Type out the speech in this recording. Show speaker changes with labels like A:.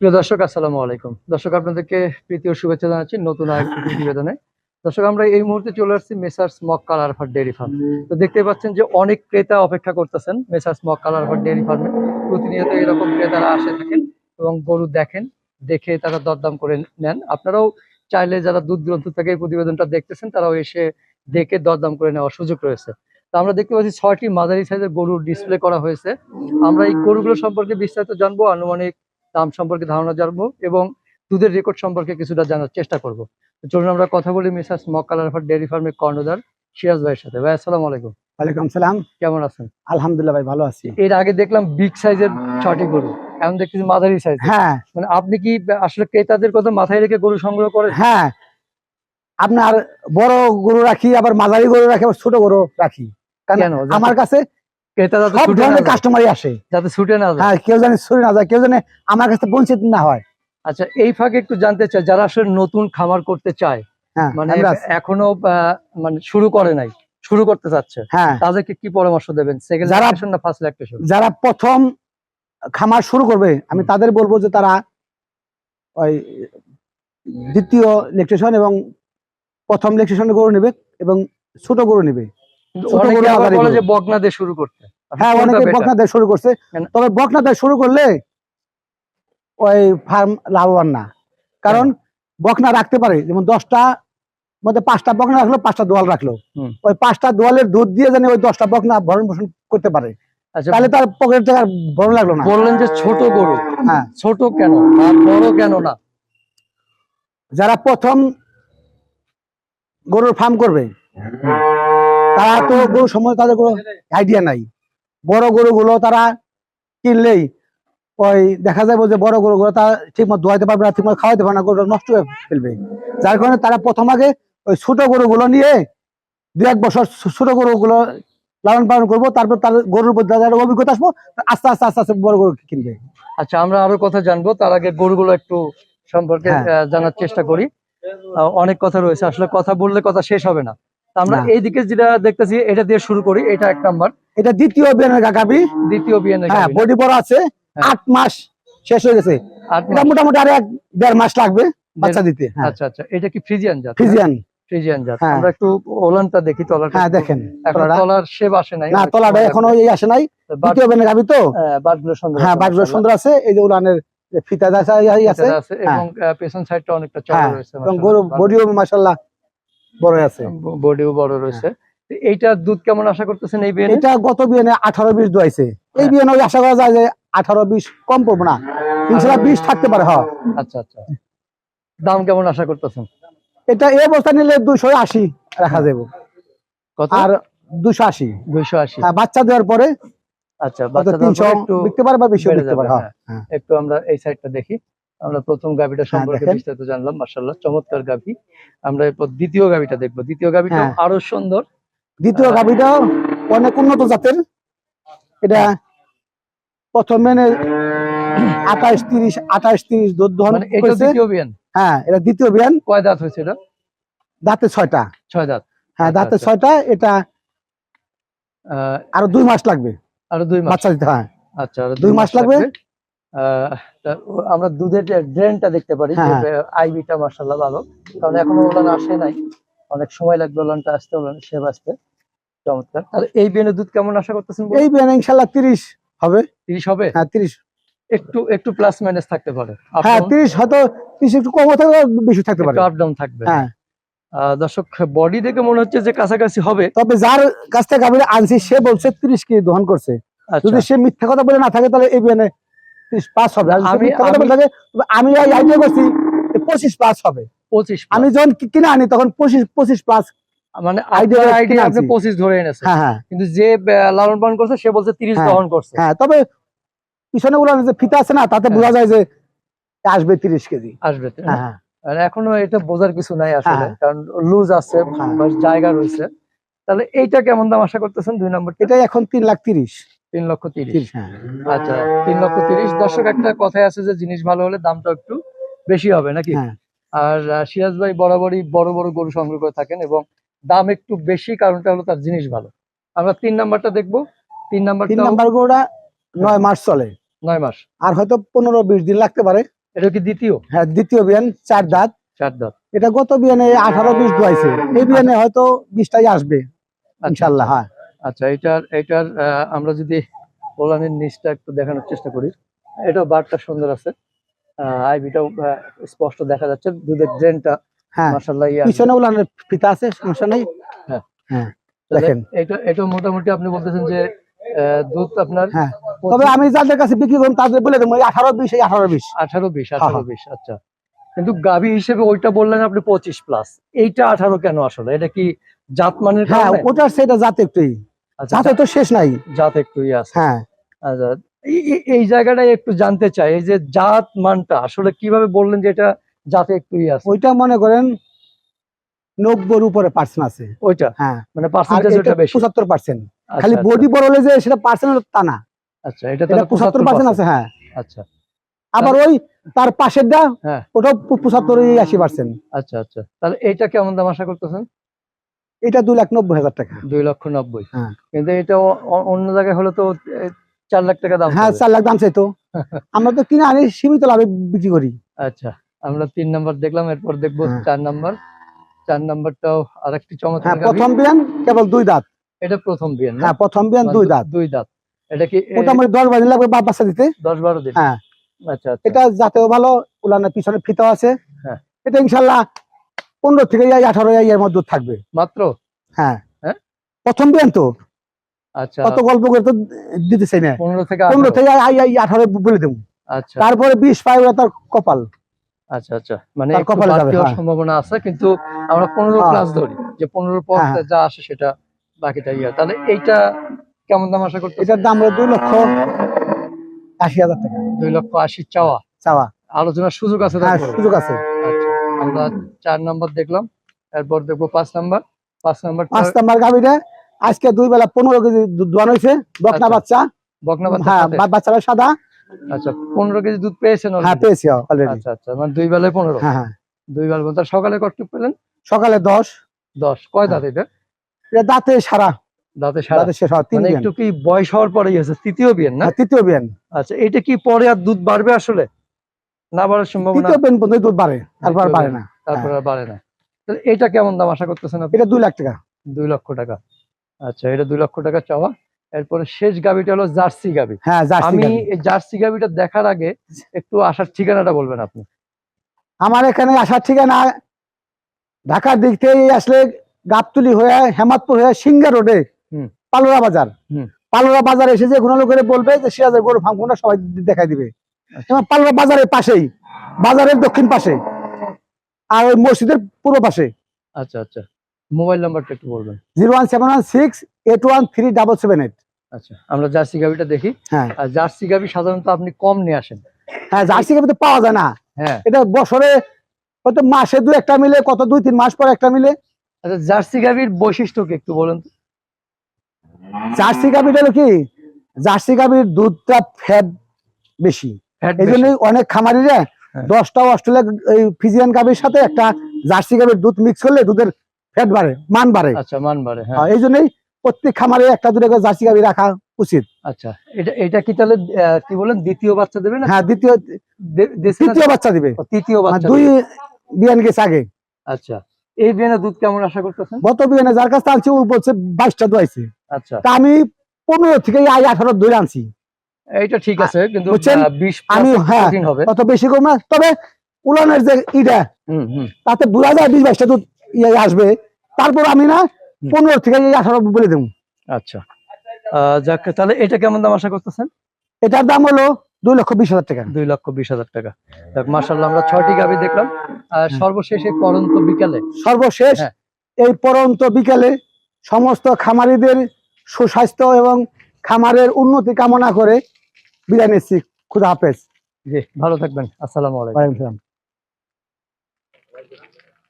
A: প্রিয় দর্শক আসসালামু আলাইকুম। দর্শক আপনাদেরকে প্রীতি ও শুভেচ্ছা জানাচ্ছি নতুন আরেকটি প্রতিবেদনে। দর্শক আমরা এই মুহূর্তে চলে আসছি মেসার্স মক কালার ফার ডেয়ারি ফার্ম। তো দেখতে পাচ্ছেন যে অনেক ক্রেতা অপেক্ষা করতেছেন মেসার্স মক কালার ফার ডেয়ারি ফার্মে। প্রতিনিয়ত এরকম ক্রেতারা আসে থাকেন এবং গরু দেখেন দেখে তারা দরদাম করে নেন। আপনারাও চাইলে যারা দূর দূরান্ত থেকে এই প্রতিবেদনটা দেখতেছেন তারাও এসে দেখে দরদাম করে নেওয়ার সুযোগ রয়েছে। তো আমরা দেখতে পাচ্ছি ছয়টি মাঝারি সাইজের গরুর ডিসপ্লে করা হয়েছে। আমরা এই গরুগুলো সম্পর্কে বিস্তারিত জানব। আনুমানিক দাম সম্পর্কে ধারণা জানব এবং দুধের রেকর্ড সম্পর্কে কিছুটা জানার চেষ্টা করব। তো চলুন আমরা কথা বলি মিসাস মক্কালার ডেয়ারি ফার্মের কর্ণধার সিরাজ ভাইয়ের সাথে। ভাই আসসালামু আলাইকুম।
B: ওয়ালাইকুম সালাম।
A: কেমন আছেন?
B: আলহামদুলিল্লাহ ভাই ভালো আছি।
A: এর আগে দেখলাম বিগ সাইজের ছটি গরু এখন দেখতেছি মাঝারি সাইজ
B: হ্যাঁ।
A: মানে আপনি কি আসলে ক্রেতাদের কথা মাথায় রেখে গরু সংগ্রহ করেন?
B: হ্যাঁ। আপনার বড় গরু রাখি আবার মাঝারি গরু রাখি আবার ছোট গরু রাখি। কারণ
A: কেন?
B: আমার কাছে সব ধরনের কাস্টমারই আসে।
A: যাতে ছুটে না যায়।
B: হ্যাঁ কেউ জানে ছুরি না যায় কেউ জানে আমার কাছে বঞ্চিত না হয়।
A: আচ্ছা এই ফাঁকে একটু জানতে চাই যারা আসলে নতুন খামার করতে চায়
B: হ্যাঁ
A: মানে এখনও মানে শুরু করে নাই শুরু করতে চাচ্ছে
B: হ্যাঁ।
A: তাদেরকে কি পরামর্শ দেবেন? সেকেন্ড না ফার্স্ট
B: যারা প্রথম খামার শুরু করবে আমি তাদের বলব যে তারা ওই দ্বিতীয় ইলেকট্রিশন এবং প্রথম ইলেকট্রিশন গরু নেবে এবং ছোট গরু নেবে।
A: যে বকনা দিয়ে শুরু করতে।
B: হ্যাঁ অনেকে বকনা দেয় শুরু করছে। তবে বকনা দেয় শুরু করলে ওই ফার্ম লাভবান না। কারণ বকনা রাখতে পারে যেমন দশটা মধ্যে পাঁচটা বকনা রাখল পাঁচটা দোয়াল রাখল। ওই পাঁচটা দোয়ালের দুধ দিয়ে জানি ওই দশটা বকনা ভরণ পোষণ করতে পারে।
A: আচ্ছা
B: তাহলে তার পকেট থেকে আর ভরণ লাগল না।
A: বললেন যে ছোট গরু।
B: হ্যাঁ।
A: ছোট কেন? আর বড় কেন না?
B: যারা প্রথম গরুর ফার্ম করবে তারা তো গরু সময় তাদের কোনো আইডিয়া নাই। বড় গরুগুলো তারা কিনলেই ওই দেখা যাবে যে বড় গরুগুলো তারা ঠিক মতো ধোয়াইতে পারবে না ঠিক মতো খাওয়াইতে পারবে না গরু নষ্ট হয়ে ফেলবে। যার কারণে তারা প্রথম আগে ওই ছোট গরুগুলো নিয়ে দু এক বছর ছোট গরুগুলো লালন পালন করব তারপর তার গরুর উপর যাদের অভিজ্ঞতা আসব আস্তে আস্তে আস্তে আস্তে বড় গরু কিনবে।
A: আচ্ছা আমরা আরও কথা জানব তার আগে গরুগুলো একটু সম্পর্কে
B: হ্যাঁ।
A: জানার চেষ্টা করি। অনেক কথা রয়েছে আসলে কথা বললে কথা শেষ হবে না। আমরা। এইদিকে যেটা দেখতেছি এটা দিয়ে শুরু করি এটা এক নাম্বার।
B: এটা দ্বিতীয় বিয়ানের গাবি
A: দ্বিতীয় বিএনএ
B: হ্যাঁ বডি বড় আছে
A: হ্যাঁ।
B: আট মাস শেষ হয়ে গেছে। এটা মোটামুটি আর এক দেড় মাস লাগবে বাচ্চা দিতে হ্যাঁ।
A: আচ্ছা আচ্ছা। এটা কি ফ্রিজিয়ান জাত?
B: ফিজিয়ান
A: ফ্রিজিয়ান জাত।
B: হ্যাঁ।
A: আমরা একটু ওলানটা দেখি তলার
B: হ্যাঁ দেখেন
A: এখন তলার শেপ আসে নাই।
B: না তলাটা
A: এখনও
B: এই আসে নাই। দ্বিতীয় বিয়ানের গাবি তো?
A: হ্যাঁ, বাটগুলো সুন্দর
B: হ্যাঁ
A: আছে,
B: বাটগুলো সুন্দর আছে। এই যে উলানের যে ফিতা আছে।
A: এবং পেছন সাইডটা অনেকটা চড়া রয়েছে
B: এবং গরু বডিও মাশাআল্লাহ। বড় আছে।
A: বডিও বড় রয়েছে। তো এইটার দুধ কেমন আশা করতেছেন এই বিয়ে
B: এটা গত বিয়ানে আঠারো বিশ দোয়াইছে। এই
A: হ্যাঁ।
B: ওই আশা করা যায় যে আঠারো বিশ কম পড়ব না। ইনশাল্লাহ বিশ থাকতে পারে হ্যাঁ।
A: আচ্ছা আচ্ছা। দাম কেমন আশা করতেছেন?
B: এটা এই অবস্থা নিলে দুশো আশি রাখা যাবে।
A: কত?
B: আর দুশো আশি।
A: দুইশো আশি।
B: হ্যাঁ বাচ্চা দেওয়ার পরে
A: আচ্ছা বাচ্চা
B: তিনশো বিকতে পারে বা বিকতে পারে হ্যাঁ।
A: একটু আমরা এই সাইডটা দেখি। আমরা প্রথম গাভিটা সম্পর্কে বিস্তারিত জানলাম মার্শাল্লাহ চমৎকার গাভি। আমরা এরপর দ্বিতীয় গাভিটা দেখব। দ্বিতীয় গাভিটা
B: হ্যাঁ।
A: আরও সুন্দর।
B: দ্বিতীয় গাভিটা অনেক উন্নত জাতের। এটা প্রথম মেনে আঠাশ তিরিশ আঠাশ তিরিশ
A: মানে
B: হ্যাঁ এটা দ্বিতীয় বিয়ান।
A: কয় দাঁত হয়েছে এটা?
B: দাঁতে ছয়টা।
A: ছয় দাঁত।
B: হ্যাঁ
A: আচ্ছা,
B: দাঁতে
A: আচ্ছা।
B: ছয়টা এটা
A: আহ,
B: আরও দুই মাস লাগবে।
A: আরও দুই মাস।
B: বাচ্চা দিতে হয়।
A: আচ্ছা
B: দুই মাস লাগবে?
A: আমরা দুধের ড্রেনটা দেখতে পারি
B: হ্যাঁ,
A: আইবিটা মার্শাল্লাহ ভালো। কারণ এখনও ওলান আসে নাই। অনেক সময় লাগবে ওলানটা আসতে ওলান সে আসতে। চমৎকার। তাহলে এই বিয়ানের দুধ কেমন আশা করতেছেন
B: এই বিয়ান ইনশাল্লাহ তিরিশ হবে।
A: তিরিশ হবে?
B: হ্যাঁ তিরিশ।
A: একটু একটু প্লাস মাইনাস থাকতে পারে।
B: হ্যাঁ তিরিশ হয়তো তিরিশ একটু কম থাকবে বেশি থাকতে পারে।
A: আপ ডাউন থাকবে।
B: হ্যাঁ।
A: দর্শক বডি দেখে মনে হচ্ছে যে কাছাকাছি হবে।
B: তবে যার কাছ থেকে গাভীর আনছি সে বলছে তিরিশ কেজি দহন করছে।
A: আচ্ছা।
B: যদি সে মিথ্যা কথা বলে না থাকে তাহলে এই বিয়ানে পাস হবে।
A: আমি-
B: আইডিয়া করছি পঁচিশ প্লাস হবে।
A: পঁচিশ
B: আমি যখন কিনে আনি তখন পঁচিশ পঁচিশ প্লাস
A: মানে
B: idea
A: আইডিয়া আপনি পঁচিশ ধরে এনেছেন।
B: হ্যাঁ হ্যাঁ।
A: কিন্তু যে লালন পালন করছে সে বলছে তিরিশ
B: হ্যাঁ,
A: দহন করছে।
B: হ্যাঁ তবে পিছনে গুলো যে ফিতা আছে না তাতে
A: হ্যাঁ।
B: বোঝা যায় যে আসবে তিরিশ কেজি।
A: আসবে
B: হ্যাঁ হ্যাঁ।
A: এখনও এটা বোঝার কিছু নাই আসলে
B: হ্যাঁ।
A: কারণ লুজ আছে
B: হ্যাঁ।
A: জায়গা রয়েছে। তাহলে এইটা কেমন দাম আশা করতেছেন? দুই নম্বর
B: এটাই এখন তিন লাখ তিরিশ।
A: তিন লক্ষ তিরিশ।
B: হ্যাঁ।
A: আচ্ছা তিন লক্ষ তিরিশ। দর্শক একটা কথাই আছে যে জিনিস ভালো হলে দামটা একটু বেশি হবে নাকি?
B: হ্যাঁ।
A: আর সিরাজ ভাই বরাবরই বড় বড় গরু সংগ্রহ করে থাকেন এবং দাম একটু বেশি কারণটা হলো তার জিনিস ভালো। আমরা তিন নাম্বারটা দেখব। তিন
B: নাম্বার
A: তিন
B: নাম্বার গরুটা নয় মাস চলে।
A: নয় মাস।
B: আর হয়তো পনেরো বিশ দিন লাগতে পারে।
A: এটা কি দ্বিতীয়?
B: হ্যাঁ দ্বিতীয় বিয়ান চার দাঁত।
A: চার দাঁত।
B: এটা গত বিয়ানে আঠারো বিশ দোয়াইছে। এই বিয়ানে হয়তো বিশটাই আসবে
A: আচ্ছা,
B: ইনশাল্লাহ হ্যাঁ।
A: আচ্ছা এটার এটার আমরা যদি পোলানের নিচটা একটু দেখানোর চেষ্টা করি। এটাও বারটা সুন্দর আছে। আইবিটাও স্পষ্ট দেখা যাচ্ছে। দুধের ড্রেনটা
B: হ্যাঁ পিছনে উলানের ফিতা আছে সমস্যা নেই। দেখেন।
A: এটা এটা মোটামুটি আপনি বলতেছেন যে দুধ আপনার
B: হ্যাঁ তবে আমি যাদের কাছে বিক্রি করুন তাদের বলে দেবো আঠারো বিশ এই আঠারো বিশ।
A: আঠারো বিশ
B: হ্যাঁ,
A: আঠারো বিশ আচ্ছা। কিন্তু গাভী হিসেবে ওইটা বললেন আপনি পঁচিশ প্লাস এইটা আঠারো কেন আসলে? এটা কি জাত মানের
B: হ্যাঁ? ওটার সেটা জাত একটুই।
A: আচ্ছা,
B: জাতে তো শেষ নাই।
A: জাত একটু ইয়ে আছে।
B: হ্যাঁ।
A: আচ্ছা এই- জায়গাটাই একটু জানতে চাই এই যে জাত মানটা আসলে কীভাবে বললেন যে এটা জাতে একটু ইয়ে আছে?
B: ওইটা মনে করেন নব্বইর উপরে পার্সেন্ট আছে।
A: ওইটা?
B: হ্যাঁ।
A: মানে পার্সেন্টেজ ওটা বেশি?
B: পঁচাত্তর পার্সেন্ট
A: আচ্ছা,
B: খালি
A: আচ্ছা,
B: বডি বড় হলে যে সেটা পার্সেন্ট তা না।
A: আচ্ছা এটা
B: এটা
A: তাহলে
B: পঁচাত্তর পার্সেন্ট আছে হ্যাঁ।
A: আচ্ছা।
B: আবার ওই তার পাশেরটা
A: হ্যাঁ।
B: ওটাও পঁচাত্তর আশি পার্সেন্ট
A: আচ্ছা আচ্ছা। তাহলে এইটা কেমন দাম আশা করতেছেন?
B: এটা দুই লাখ নব্বই হাজার টাকা।
A: দুই লক্ষ নব্বই।
B: হ্যাঁ।
A: কিন্তু এটা অন্য জায়গায় হলে তো চার লাখ টাকা দাম
B: হ্যাঁ চার লাখ দাম চাইতো। আমরা তো কিনে আনি সীমিত লাভে বিক্রি করি।
A: আচ্ছা আমরা তিন নাম্বার দেখলাম এরপর দেখব
B: হ্যাঁ।
A: চার নাম্বার। চার নাম্বারটাও আরেকটি চমৎকার
B: হ্যাঁ প্রথম বিয়ান কেবল দুই দাঁত।
A: এটা প্রথম বিয়ে না?
B: হ্যাঁ প্রথম বিয়ান দুই দাঁত।
A: দুই দাঁত। এটা কি
B: মোটামুটি দশ বাজে লাগবে বা- বাচ্চা দিতে।
A: দশ বারো দিন।
B: হ্যাঁ।
A: আচ্ছা আচ্ছা।
B: এটা জাতেও ভালো উলানের পিছনে ফিতাও আছে।
A: হ্যাঁ।
B: এটা ইনশাল্লাহ পনেরো থেকে আঠারো এর মধ্যে থাকবে।
A: মাত্র?
B: হ্যাঁ।
A: হ্যাঁ?
B: প্রথম বিয়ান তো।
A: আচ্ছা।
B: কত গল্প করে তো দিতে চাই না।
A: পনেরো থেকে
B: পনেরো আঠারো বলে দেবো।
A: আচ্ছা।
B: তারপরে বিশ পাই তার কপাল।
A: আচ্ছা আচ্ছা। মানে
B: কপালে যাবে, হ্যাঁ।
A: সম্ভাবনা আছে কিন্তু আমরা পনেরো
B: হ্যাঁ।
A: প্লাস ধরি। যে পনেরো পর। যা আসে সেটা বাকিটা ইয়ে। তাহলে এইটা কেমন দাম আশা করতে
B: এটার দাম হলো দুই লক্ষ আশি হাজার টাকা।
A: দুই লক্ষ আশি চাওয়া।
B: চাওয়া।
A: আলোচনার সুযোগ আছে
B: সুযোগ আছে।
A: আচ্ছা। আমরা চার নম্বর দেখলাম এরপর দেখব পাঁচ নম্বর। পাঁচ নম্বর
B: পাঁচ নাম্বার গাভিটা আজকে দুই বেলা পনেরো কেজি দুধ দোয়ানো হয়েছে বকনা
A: আচ্ছা,
B: বাচ্চা।
A: বকনা বাচ্চা
B: হ্যাঁ বাচ্চারা সাদা।
A: আচ্ছা পনেরো কেজি দুধ পেয়েছেন
B: হ্যাঁ পেয়েছি অলরেডি
A: আচ্ছা আচ্ছা মানে দুই বেলায় পনেরো।
B: হ্যাঁ হ্যাঁ।
A: দুই বেলা তার সকালে কটটুক পেলেন?
B: সকালে দশ।
A: দশ। কয় দাঁত
B: হ্যাঁ।
A: এটা?
B: এটা দাঁতে সারা।
A: দাঁতে সারা?
B: দাঁতে শেষ হয় তিন
A: মানে একটু কি বয়স হওয়ার পরেই হয়েছে? তৃতীয় বিয়েন না?
B: হ্যাঁ, তৃতীয় বিয়ান।
A: আচ্ছা এটা কি পরে আর দুধ বাড়বে আসলে? না বাড়ার সম্ভাবনা
B: তৃতীয় পর্যন্ত দুধ বাড়ে তারপর আর বাড়ে না।
A: তারপরে আর বাড়ে না। তাহলে এটা কেমন দাম আশা করতেছেন আপনি?
B: এটা দুই লাখ টাকা।
A: দুই লক্ষ টাকা। আচ্ছা এটা দুই লক্ষ টাকা চাওয়া। এরপরে শেষ গাবিটা হলো জার্সি গাবি।
B: হ্যাঁ
A: আমি। এই জার্সি গাবিটা দেখার আগে একটু আসার ঠিকানাটা বলবেন আপনি।
B: আমার এখানে আসার ঠিকানা ঢাকার দিক থেকে আসলে গাবতুলি হয়ে হেমাদপুর হয়ে সিঙ্গা রোডে
A: হুম।
B: পালোরা বাজার।
A: হুম।
B: পালোরা বাজার এসে যে কোনো লোকের বলবে যে সিরাজের গরু ফার্ম কোনটা সবাই দেখাই দিবে। পালোরা বাজারের পাশেই বাজারের দক্ষিণ পাশে। আর ওই মসজিদের পূর্ব পাশে।
A: আচ্ছা আচ্ছা। মোবাইল নাম্বারটা একটু বলবেন।
B: Zero one seven one six eight one three double seven eight.
A: আচ্ছা আমরা জার্সি গাবিটা দেখি।
B: হ্যাঁ।
A: আর জার্সি গাবি সাধারণত আপনি কম নিয়ে আসেন।
B: হ্যাঁ জার্সি গাভী তো পাওয়া যায় না।
A: হ্যাঁ।
B: এটা বছরে কত মাসে দু একটা মিলে কত দুই তিন মাস পর একটা মিলে।
A: আচ্ছা জার্সি গাবির বৈশিষ্ট্য কি একটু বলুন
B: জার্সি গাভীটা হলো কি? জার্সি গাভীর দুধটা ফ্যাট বেশি। এই
A: বেশি।
B: জন্যই অনেক খামারিরা
A: হ্যাঁ।
B: দশটা অস্ট্রেলিয়া এই ফিজিয়ান গাভীর সাথে একটা জার্সি গাভীর দুধ মিক্স করলে দুধের ফ্যাট বাড়ে মান বাড়ে।
A: আচ্ছা মানবারে হ্যাঁ।
B: আর এই জন্যই প্রত্যেক খামারে একটা দুটো করে জার্সি গাভী রাখা উচিত।
A: আচ্ছা এটা এটা কি তাহলে কি বলেন দ্বিতীয় বাচ্চা দেবে না?
B: হ্যাঁ দ্বিতীয় তৃতীয় বাচ্চা দিবে।
A: তৃতীয় বাচ্চা
B: দুই। বিয়ান গেছে আগে।
A: আচ্ছা এই বিয়ানে দুধ কেমন আশা করতেছেন?
B: গত বিয়ানে যার কাছে আনছি ও বলছে বাইশটা দোয়াইছে।
A: আচ্ছা।
B: তা আমি পনেরো থেকে আই আঠারো ধরে আনছি।
A: ঠিক আছে কিন্তু
B: আমি- হ্যাঁ।
A: হবে।
B: অত বেশি কম না। তবে উলানের যে ইটা তাতে যায় বিশ বাইশটা দুধ ইয়ে আসবে। তারপর আমি না পনেরো থেকে আঠারো বলে দেবো।
A: আচ্ছা। যাক তাহলে এটা কেমন দাম আশা করতেছেন?
B: এটার দাম হলো দুই লক্ষ বিশ হাজার টাকা।
A: দুই লক্ষ বিশ হাজার টাকা। যাক মার্শাল্লাহ আমরা ছয়টি গাবি দেখলাম। আর সর্বশেষ এই পরন্ত বিকালে।
B: সর্বশেষ
A: হ্যাঁ।
B: এই পরন্ত বিকালে সমস্ত খামারিদের সুস্বাস্থ্য এবং খামারের উন্নতি কামনা করে বিদায় নিচ্ছি খুদা হাফেজ
A: জি ভালো থাকবেন আসসালামু আলাইকুম।